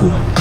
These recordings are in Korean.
过。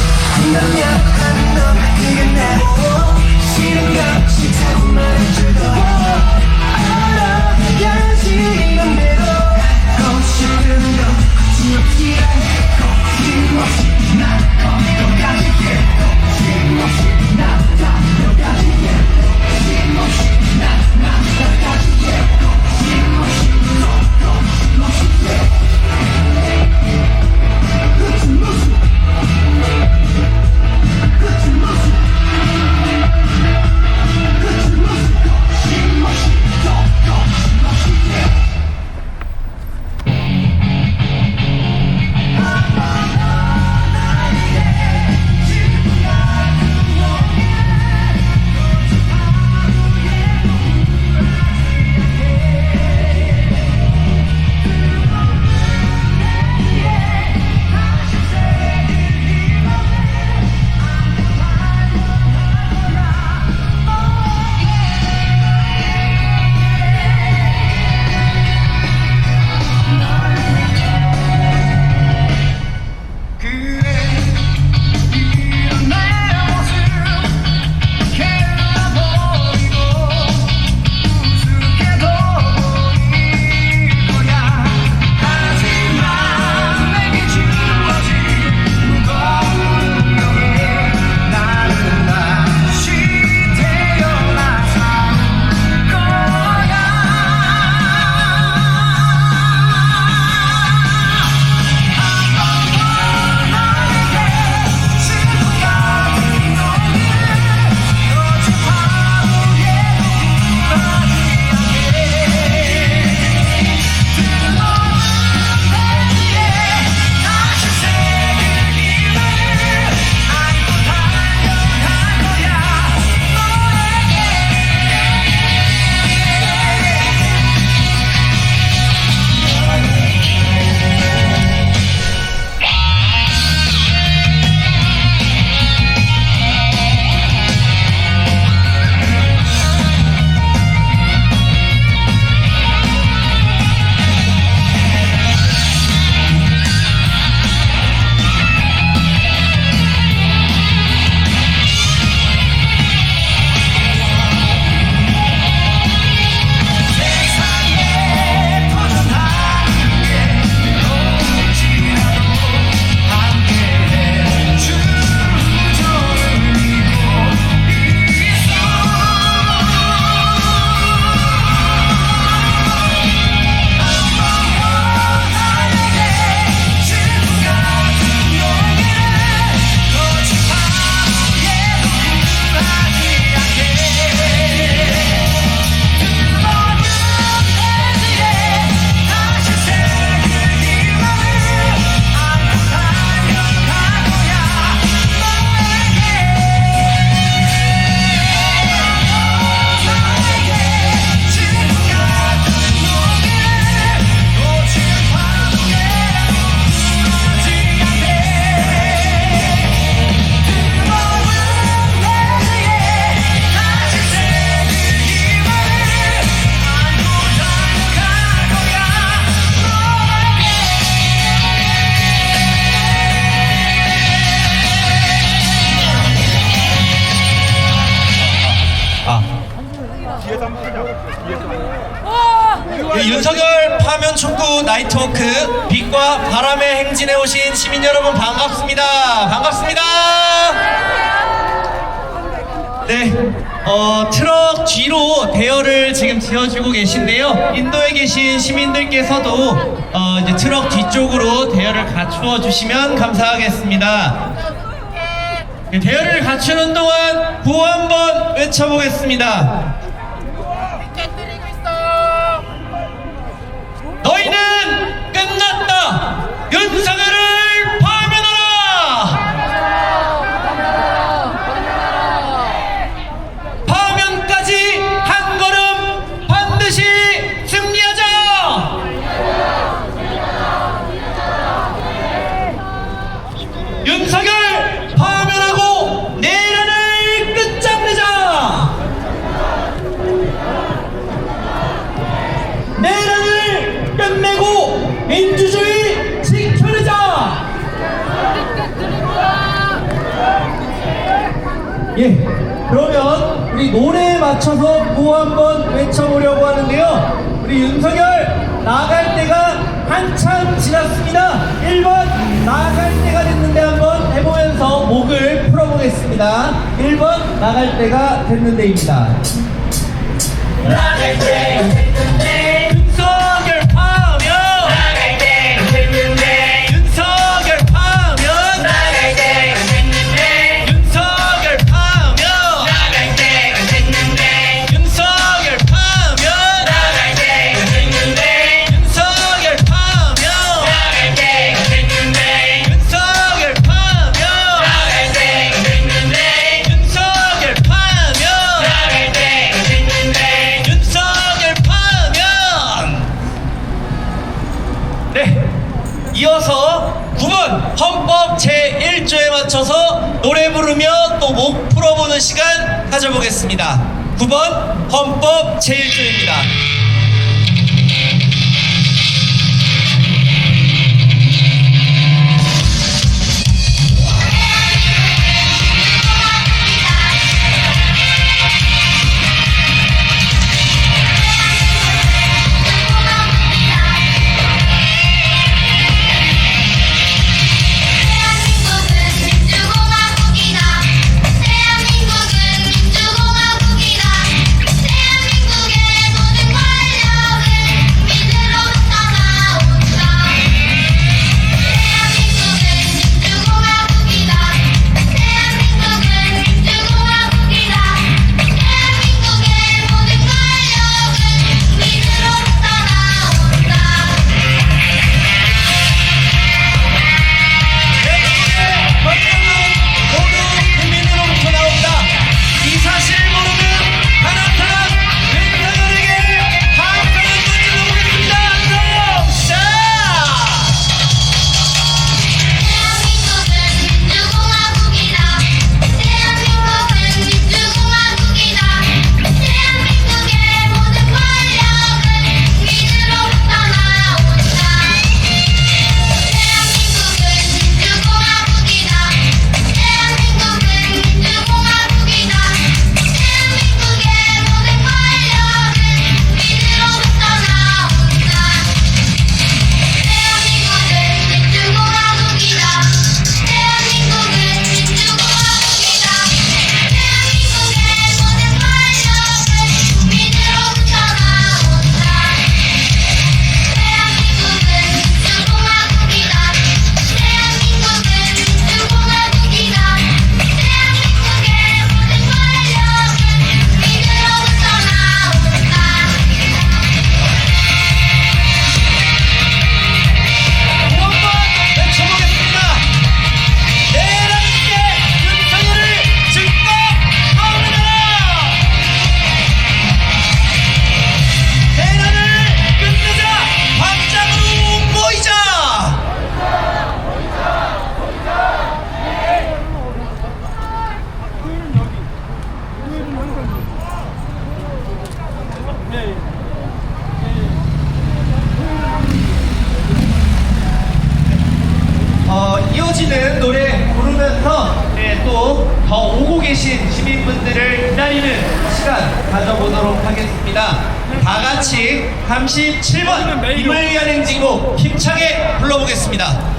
윤석열 파면 축구 나이트워크 빛과 바람의 행진에 오신 시민 여러분 반갑습니다. 반갑습니다. 네, 어, 트럭 뒤로 대열을 지금 지어주고 계신데요. 인도에 계신 시민들께서도 어, 이제 트럭 뒤쪽으로 대열을 갖추어 주시면 감사하겠습니다. 네, 대열을 갖추는 동안 구호 한번 외쳐보겠습니다. 연상회를 하겠습니다. 1번 나갈 때가 됐는데입니다. 나갈 때 헌법 제1조에 맞춰서 노래 부르며 또 목 풀어보는 시간 가져보겠습니다. 9번 헌법 제1조입니다. 보도록 하겠습니다. 다 같이 37번 이물리한 행진곡 힘차게 불러보겠습니다.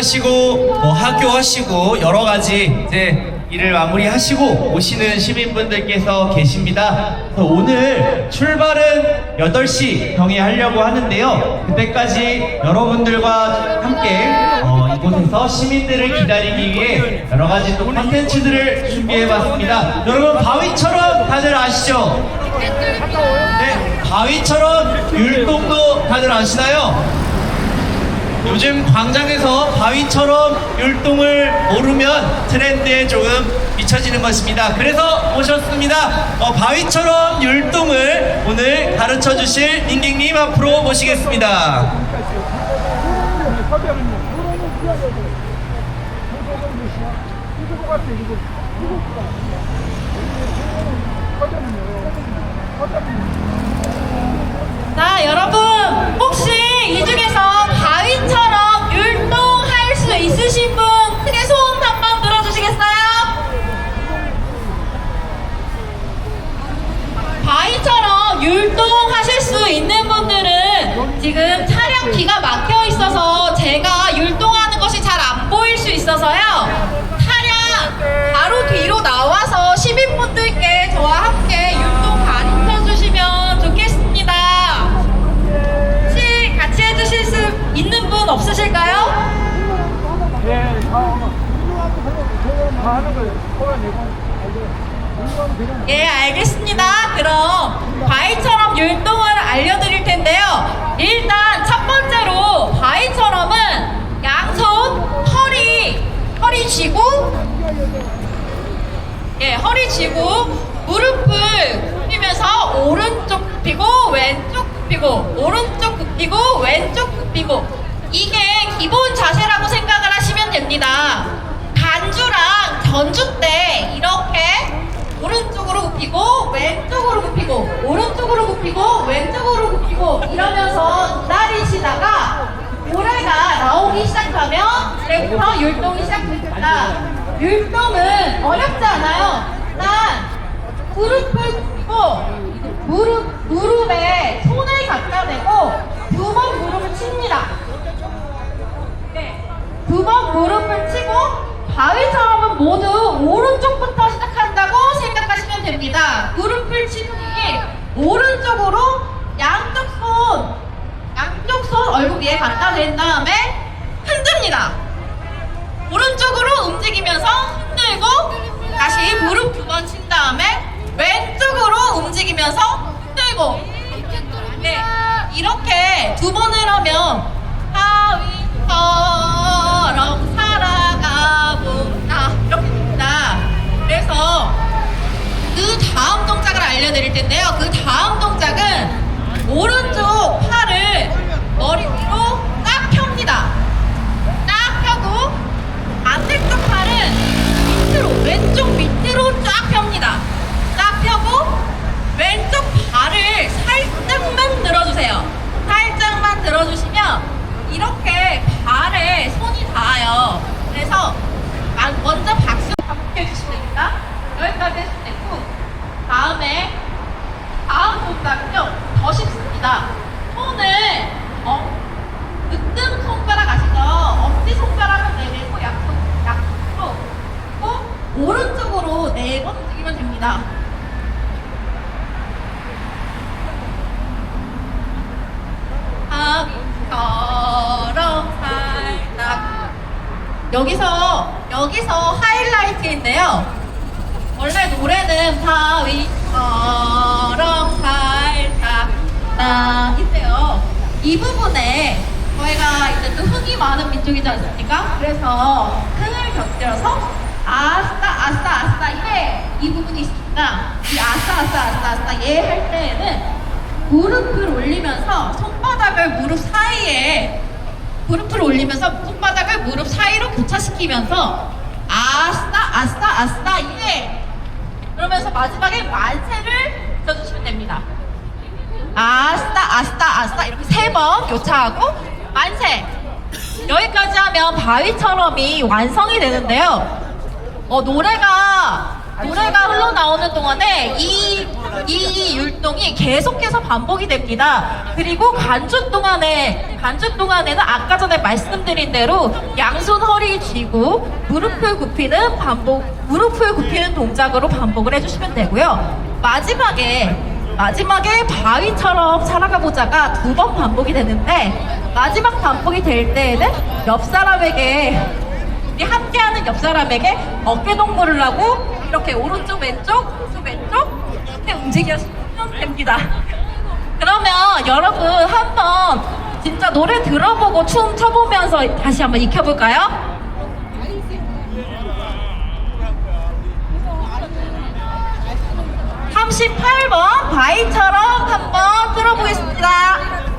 퇴근하시고 뭐 학교 하시고 여러 가지 이제 일을 마무리하시고 오시는 시민분들께서 계십니다. 그래서 오늘 출발은 8시 경에 하려고 하는데요. 그때까지 여러분들과 함께 어, 이곳에서 시민들을 기다리기 위해 여러 가지 또 콘텐츠들을 준비해봤습니다. 여러분 바위처럼 다들 아시죠? 네, 바위처럼 율동도 다들 아시나요? 요즘 광장에서 바위처럼 율동을 오르면 트렌드에 조금 미쳐지는 것입니다. 그래서 모셨습니다. 어, 바위처럼 율동을 오늘 가르쳐 주실 민객님 앞으로 모시겠습니다. 자, 여러분, 혹시 이 중에 지금 차량 뒤가 막혀 있어서 제가 율동하는 것이 잘 안 보일 수 있어서요. 차량 바로 뒤로 나와서 시민분들께 저와 함께 율동 가르쳐 주시면 좋겠습니다. 혹시 같이 해주실 수 있는 분 없으실까요? 예, 알겠습니다. 그럼 바위처럼 율동을 알려드릴 텐데요. 일단 첫 번째로 바위처럼은 양손 허리 허리 쥐고 예, 허리 쥐고 무릎을 굽히면서 오른쪽 굽히고 왼쪽 굽히고 오른쪽 굽히고 왼쪽 굽히고 이게 기본 자세라고 생각을 하시면 됩니다. 간주랑 전주 때 이렇게 오른쪽으로 굽히고 왼쪽으로 굽히고 오른쪽으로 굽히고 왼쪽으로 굽히고 이러면서 기다리시다가 노래가 나오기 시작하면 그때부터 율동이 시작됩니다. 율동은 어렵지 않아요. 일단 무릎을 굽히고 무릎 무릎에 손을 갖다 대고 두 번 무릎을 칩니다. 네. 두 번 무릎을 치고 바위처럼은 모두 오른쪽부터 시작한다고 생각하시면 됩니다. 무릎을 친 뒤에 오른쪽으로 양쪽 손, 양쪽 손 얼굴 위에 갖다 댄 다음에 흔듭니다. 오른쪽으로 움직이면서 흔들고 다시 무릎 두 번 친 다음에 왼쪽으로 움직이면서 흔들고 네 알려드릴 텐데요. 그 다음 동작은 오른쪽 팔을 머리 위로 딱 펴니다. 딱 펴고 반대쪽 팔은 밑으로 왼쪽 밑으로 쫙 펴니다. 딱 펴고 왼쪽 발을 살짝만 들어주세요. 살짝만 들어주시면 이렇게 발에 손이 닿아요. 그래서 마- 먼저 박수 반복해 주시면 됩니다. 여기까지 해주시면 되고 다음에 다음 동작은요 더 쉽습니다. 손을 어, 으뜸 손가락 아시죠? 엄지 손가락을 내밀고 약손 약으로 그리고 오른쪽으로 네 번 움직이면 됩니다. 살짝 여기서 여기서 하이라이트인데요. 원래 노래는 바 살짝 나 있대요. 이 부분에 저희가 이제 또 흥이 많은 민족이지 않습니까? 그래서 흥을 곁들여서 아싸 아싸 아싸 예이 부분이 있습니다. 이 아싸 아싸 아싸 아싸 예 할 때에는 무릎을 올리면서 손바닥을 무릎 사이에 무릎을 올리면서 손바닥을 무릎 사이로 교차시키면서 아싸 아싸 아싸 예 그러면서 마지막에 만세를 쳐주시면 됩니다. 아싸 아싸 아싸 이렇게 세 번 교차하고 만세. 여기까지 하면 바위처럼이 완성이 되는데요. 어, 노래가 노래가 흘러나오는 동안에 이, 이 율동이 계속해서 반복이 됩니다. 그리고 간주 동안에, 간주 동안에는 아까 전에 말씀드린 대로 양손 허리 쥐고 무릎을 굽히는 반복, 무릎을 굽히는 동작으로 반복을 해주시면 되고요. 마지막에, 마지막에 바위처럼 살아가 보자가 두 번 반복이 되는데 마지막 반복이 될 때에는 옆 사람에게 우리 함께하는 옆 사람에게 어깨 동무를 하고 이렇게 오른쪽 왼쪽 오른쪽 왼쪽 이렇게 움직여주면 됩니다. 그러면 여러분 한번 진짜 노래 들어보고 춤 춰보면서 다시 한번 익혀볼까요? (38번) 바위처럼 한번 들어보겠습니다.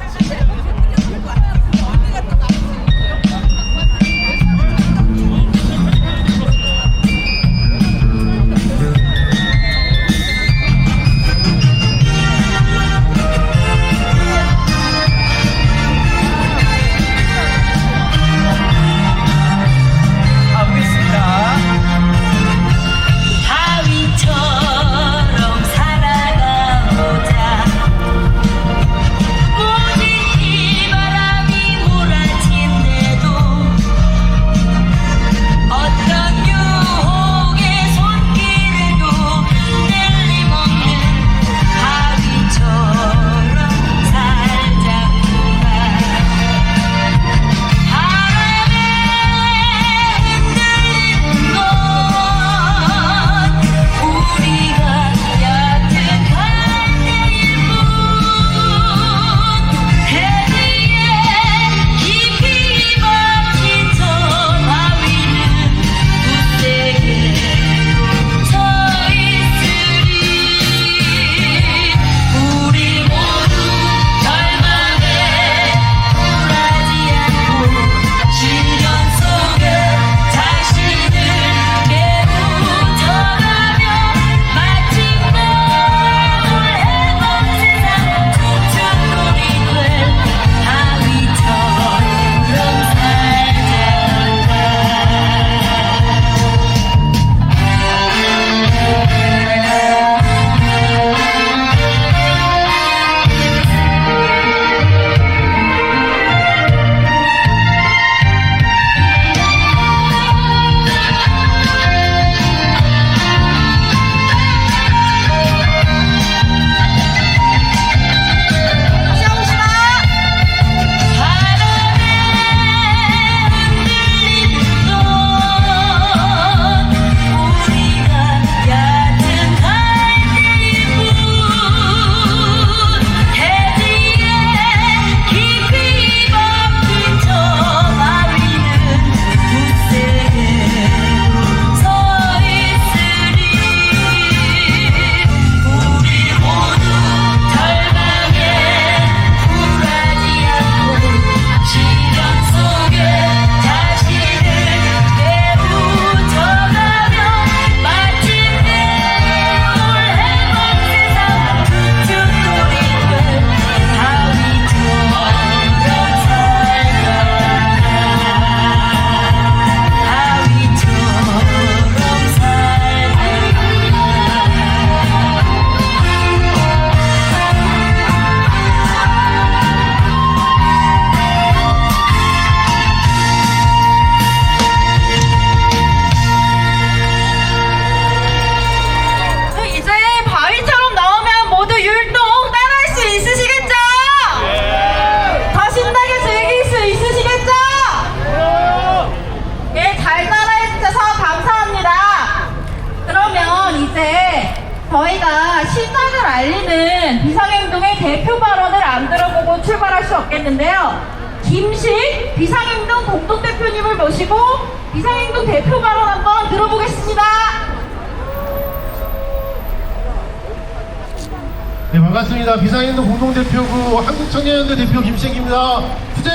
네 반갑습니다. 비상행동 공동대표부 한국청년연대 대표 김식입니다. 투쟁!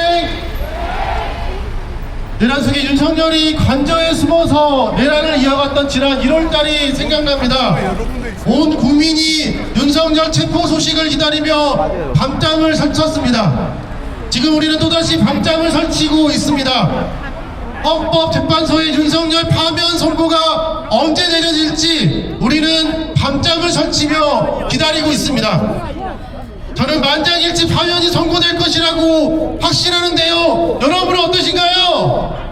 내란 속에 윤석열이 관저에 숨어서 내란을 이어갔던 지난 1월달이 생각납니다. 온 국민이 윤석열 체포 소식을 기다리며 밤잠을 설쳤습니다. 지금 우리는 또다시 밤잠을 설치고 있습니다. 헌법재판소의 윤석열 파면 선고가 언제 내려질지 우리는 밤잠을 설치며 기다리고 있습니다. 저는 만장일치 파면이 선고될 것이라고 확신하는데요. 여러분은 어떠신가요?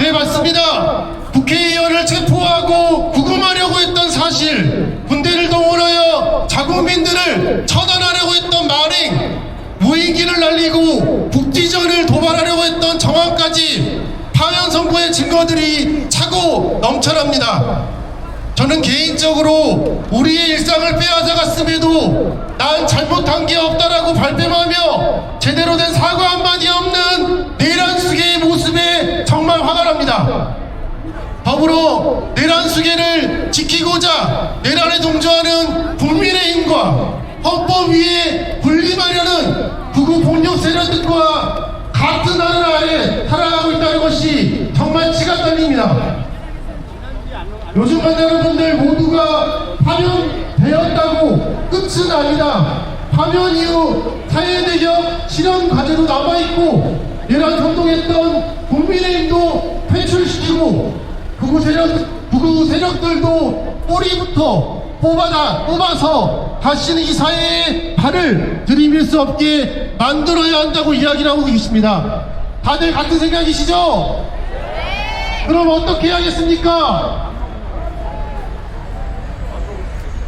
네, 맞습니다. 국회의원을 체포하고 구금하려고 했던 사실, 군대를 동원하여 자국민들을 처단하려고 했던 만행, 무인기를 날리고 국지전을 도발하려고 했던 정황까지 파면 선고의 증거들이 차고 넘쳐납니다. 저는 개인적으로 우리의 일상을 빼앗아갔음에도 난 잘못한 게 없다라고 발뺌하며 제대로 된 사과 한마디 없는 내란수계의 모습에 정말 화가 납니다. 더불어 내란수계를 지키고자 내란에 동조하는 국민의 힘과 헌법 위에 군림하려는 극우 폭력 세력들과 같은 하늘 아래 살아가고 있다는 것이 정말 치가 떨립니다. 요즘 반 여러분들 모두가 파면되었다고 끝은 아니다. 파면 이후 사회대적 실현 과제도 남아있고 내란 선동했던 국민의힘도 퇴출시키고 극우 세력, 극우 세력들도 뿌리부터 뽑아다, 뽑아서 다시는 이 사회에 발을 들이밀 수 없게 만들어야 한다고 이야기를 하고 계십니다. 다들 같은 생각이시죠? 그럼 어떻게 해야겠습니까?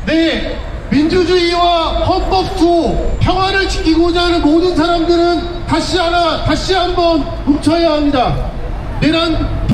네, 민주주의와 헌법 수 평화를 지키고자 하는 모든 사람들은 다시 하나, 다시 한번 뭉쳐야 합니다. 내란